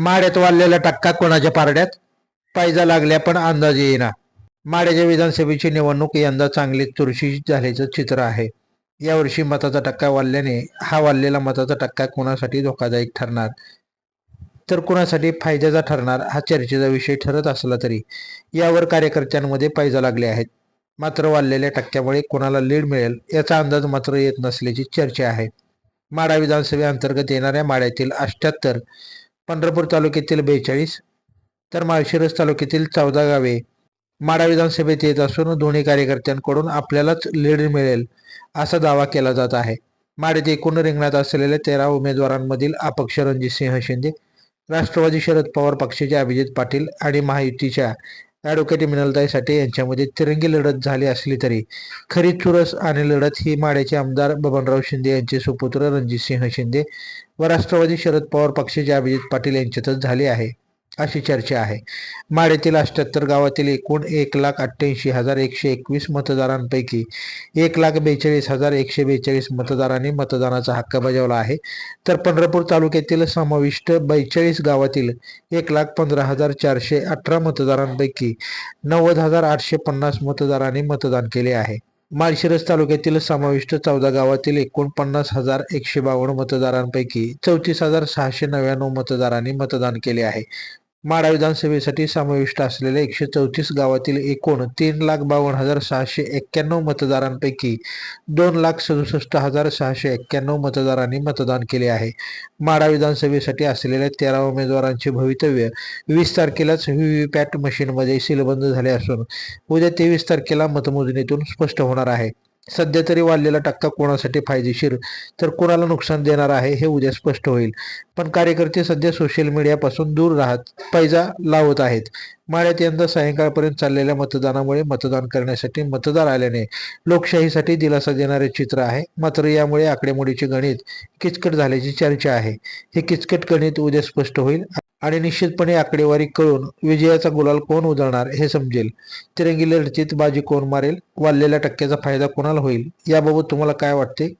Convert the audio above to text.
माड्यात वाढलेला टक्का कोणाच्या पारड्यात? पायजा लागल्या पण अंदाज येईना. माड्याच्या विधानसभेची निवडणूक यंदा चांगली चुरशी झाल्याचं चित्र आहे. यावर्षी मताचा टक्का वाढल्याने हा वाढलेला मताचा टक्का कोणासाठी धोकादायक ठरणार? तर कोणासाठी फायद्याचा ठरणार हा चर्चेचा विषय ठरत असला तरी. यावर कार्यकर्त्यांमध्ये पायजा लागले आहेत. मात्र वाढलेल्या टक्क्यामुळे कोणाला लीड मिळेल याचा अंदाज मात्र येत नसल्याची चर्चा आहे. माडा विधानसभेअंतर्गत येणाऱ्या माड्यातील अष्ट्याहत्तर पंढरपूर तालुक्यातील बेचाळीस तर माळशिरस तालुक्यातील चौदा गावे. माडा विधानसभेत येत असून दोन्ही कार्यकर्त्यांकडून आपल्यालाच लीड मिळेल असा दावा केला जात आहे. माडेत एकूण रिंगणात असलेल्या तेरा उमेदवारांमधील अपक्ष रणजितसिंह शिंदे राष्ट्रवादी शरद पवार पक्षाचे अभिजित पाटील आणि महायुतीच्या ॲडव्होकेट मिनलताई साठे यांच्यामध्ये तिरंगी लढत झाली असली तरी खरी चुरस आणि लढत ही माड्याचे आमदार बबनराव शिंदे यांचे सुपुत्र रणजितसिंह शिंदे व राष्ट्रवादी शरद पवार पक्षाचे अभिजित पाटील यांच्यातच झाली आहे. अशी चर्चा आहे. माड्यातील अठ्ठ्याहत्तर गावातील एकूण एक लाख अठ्ठ्याऐंशी हजार एकशे एकवीस मतदारांपैकी एक लाख बेचाळीस हजार एकशे बेचाळीस मतदारांनी मतदानाचा हक्क बजावला आहे. तर पंढरपूर तालुक्यातील समाविष्ट बेचाळीस गावातील एक लाख पंधरा हजार चारशे अठरा मतदारांपैकी नव्वद हजार आठशे पन्नास मतदारांनी मतदान केले आहे. माळशिरस तालुक्यातील समाविष्ट चौदा गावातील एकूण पन्नास हजार एकशे बावन्न मतदारांपैकी चौतीस हजार सहाशे नव्याण्णव मतदारांनी मतदान केले आहे. माडा विधानसभेसाठी समाविष्ट असलेल्या एकशे चौतीस गावातील एकूण तीन लाख बावन्न हजार सहाशे एक्क्याण्णव मतदारांपैकी दोन लाख सदुसष्ट हजार सहाशे एक्क्याण्णव मतदारांनी मतदान केले आहे. माडा विधानसभेसाठी असलेल्या तेरा उमेदवारांचे भवितव्य वीस तारखेलाच व्हीव्हीपॅट मशीनमध्ये सीलबंद झाले असून उद्या तेवीस तारखेला मतमोजणीतून स्पष्ट होणार आहे. सध्या तरी वाढलेला टक्का कोणासाठी फायदेशीर तर कोणाला नुकसान देणार आहे हे उद्या स्पष्ट होईल. पण कार्यकर्ते सध्या सोशल मीडियापासून दूर राहत पैजा लावत आहेत. माळ्यात यंदा सायंकाळपर्यंत चाललेल्या मतदानामुळे मतदान करण्यासाठी मतदार आल्याने लोकशाहीसाठी दिलासा देणारे चित्र आहे. मात्र यामुळे आकडेमोडीचे गणित किचकट झाल्याची चर्चा आहे. हे किचकट गणित उद्या स्पष्ट होईल आणि निश्चितपणे आकडेवारी कळून विजयाचा गुलाल कोण उधळणार हे समजेल. तिरंगी लढतीत बाजी कोण मारेल? वाढलेल्या टक्क्याचा फायदा कोणाला होईल? याबाबत तुम्हाला काय वाटते?